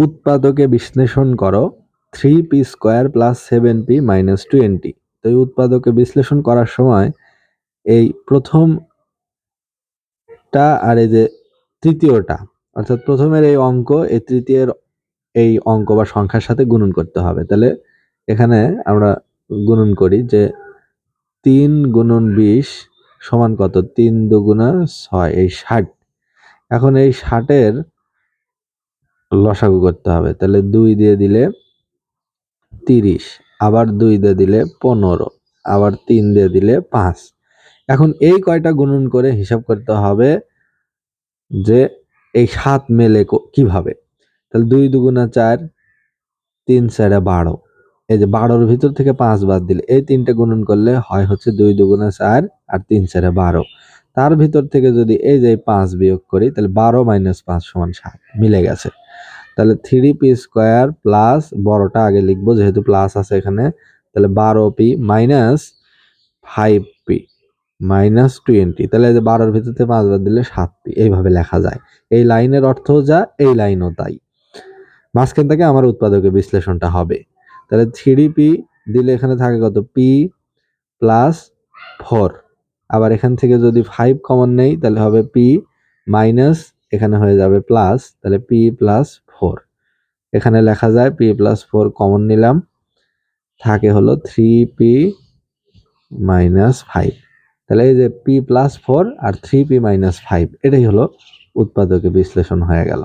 উৎপাদকে বিশ্লেষণ করো three P square plus seven P minus twenty তো এই উৎপাদকে বিশ্লেষণ করার সময় এই প্রথমটা আর এই যে তৃতীয়টা, অর্থাৎ প্রথমের এই অঙ্ক, এই তৃতীয়ের এই অঙ্ক বা সংখ্যার সাথে গুণন করতে হবে। তাহলে এখানে আমরা গুণন করি যে তিন গুণন বিশ সমান কত? তিন দুগুণা ছয়, এই ষাট। এখন এই ষাটের লসাগু করতে হবে। তাহলে দুই দিয়ে দিলে তিরিশ, আবার দুই দিয়ে দিলে পনেরো, আবার তিন দিয়ে দিলে পাঁচ। এখন এই কয়টা গুণন করে হিসাব করতে হবে যে এই সাত মেলে কীভাবে? তাহলে দুই দুগুণা চার, তিন চারে বারো। এই যে বারোর ভিতর থেকে পাঁচ বাদ দিলে, এই তিনটে গুণন করলে হয় হচ্ছে দুই দুগুণা চার আর তিন চারে বারো। তার ভিতর থেকে যদি এই যে পাঁচ বিয়োগ করি, তাহলে বারো মাইনাস পাঁচ সমান সাত, মিলে গেছে। তাহলে থ্রি পি স্কোয়ার প্লাস বড়টা আগে লিখব, যেহেতু প্লাস আছে এখানে, তাহলে বারো P minus five P minus twenty তাহলে বারোর ভিতর থেকে পাঁচ বাদ দিলে সাত পি এইভাবে লেখা যায়। এই লাইনের অর্থ যা, এই লাইনও তাই। মাঝখান থেকে আমার উৎপাদকের বিশ্লেষণটা হবে। তাহলে থ্রি পি দিলে এখানে থাকে কত? পি প্লাস ফোর আবার এখান থেকে যদি ফাইভ কমন নেই, তাহলে হবে পি মাইনাস এখানে হয়ে যাবে প্লাস তাহলে পি প্লাস ফোর এখানে লেখা যায় পি প্লাস ফোর কমন নিলাম। থাকে হলো থ্রি পি মাইনাস ফাইভ তাহলে এই যে পি প্লাস ফোর আর থ্রি পি মাইনাস ফাইভ এটাই হলো উৎপাদকে বিশ্লেষণ হয়ে গেল।